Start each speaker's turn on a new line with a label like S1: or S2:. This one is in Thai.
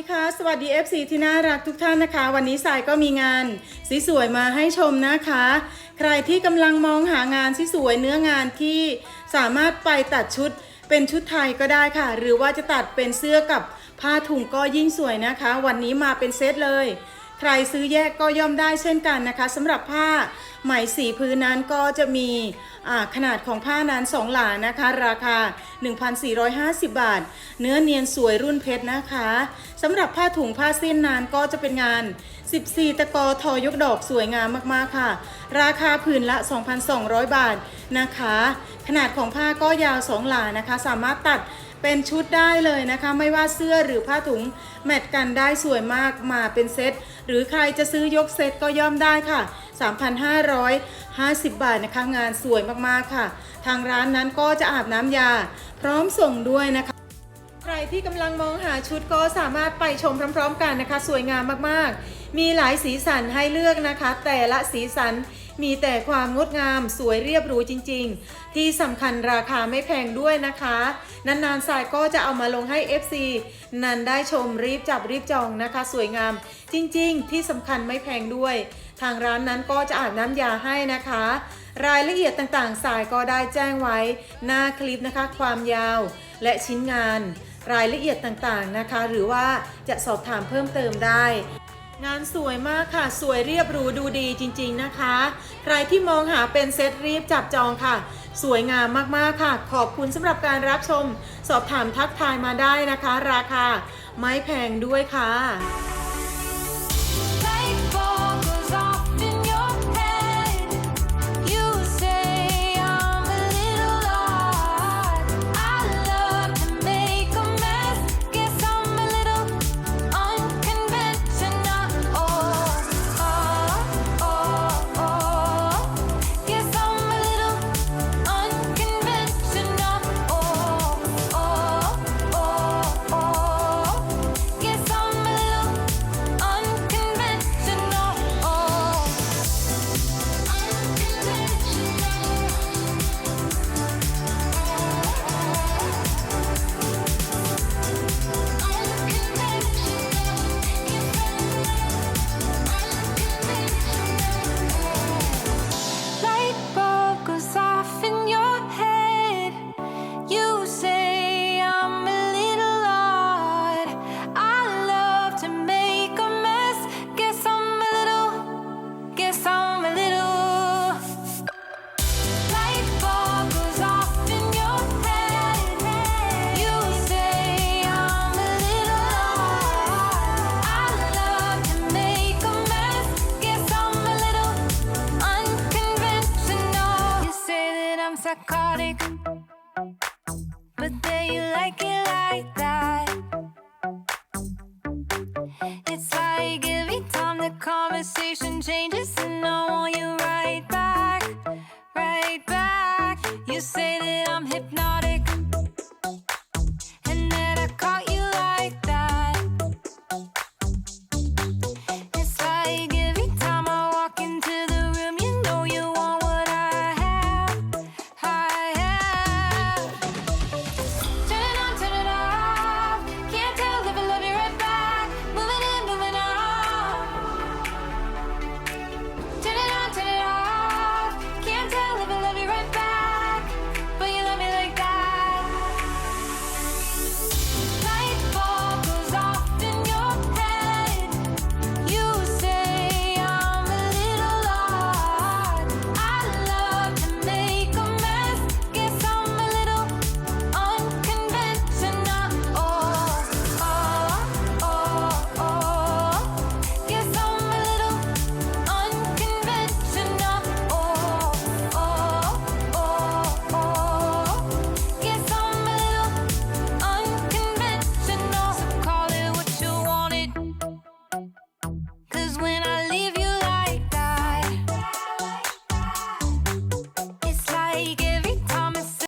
S1: ดีค่ะ สวัสดี FC ที่น่ารักทุกท่านนะคะ วันนี้สายก็มีงานสวยๆมาให้ชมนะคะ ใครที่กำลังมองหางานสวยเนื้องานที่สามารถไปตัดชุดเป็นชุดไทยก็ได้ค่ะ หรือว่าจะตัดเป็นเสื้อกับผ้าถุงก็ยิ่งสวยนะคะ วันนี้มาเป็นเซตเลย ใครซื้อแยกก็ย่อมได้เช่นกันนะคะสำหรับผ้า ไหมสีพื้นนั้นก็จะมีขนาดของผ้านั้น2หลานะคะ ราคา 1,450 บาท เนื้อเนียนสวยรุ่นเพชรนะคะสำหรับผ้าถุงผ้าสิ้นนั้นก็จะเป็นงาน 14 ตะกอทอยกดอกสวยงามมากๆค่ะ ราคาผืนละ 2,200 บาทนะคะ ขนาดของผ้าก็ยาว2หลานะคะ สามารถตัดเป็นชุดได้เลยนะคะ ไม่ว่าเสื้อหรือผ้าถุงแมทกันได้สวยมากมาเป็นเซตหรือใครจะซื้อยกเซตก็ย่อมได้ค่ะ 3,550 บาทนะคะ งานสวยมากๆค่ะ ทางร้านนั้นก็จะอาบน้ำยา พร้อมส่งด้วยนะคะ ที่กำลังมองหาชุดก็สามารถไปชมพร้อม ๆ กันนะคะ สวยงามมากๆ มีหลายสีสันให้เลือกนะคะ แต่ละสีสันมีแต่ความงดงามสวยเรียบรูจริง ๆ ที่สำคัญราคาไม่แพงด้วยนะคะ นานๆสายก็จะเอามาลงให้ FC นันได้ชมรีบจับรีบจองนะคะ สวยงามจริง ๆ ที่สำคัญไม่แพงด้วย ทางร้านนั้นก็จะอาบน้ำยาให้นะคะ รายละเอียดต่างๆ สายก็ได้แจ้งไว้ หน้าคลิปนะคะ ความยาวและชิ้นงาน รายละเอียดต่างๆนะคะ หรือว่าจะสอบถามเพิ่มเติมได้ งานสวยมากค่ะ สวยเรียบรูดูดีจริงๆนะคะ ใครที่มองหาเป็นเซตรีบจับจองค่ะ สวยงามมากๆค่ะ ขอบคุณสำหรับการรับชม สอบถามทักทายมาได้นะคะ ราคาไม่แพงด้วยค่ะ
S2: psychotic. But then you like it like that. It's like every time the conversation changes, and I want you right back, right back. You say.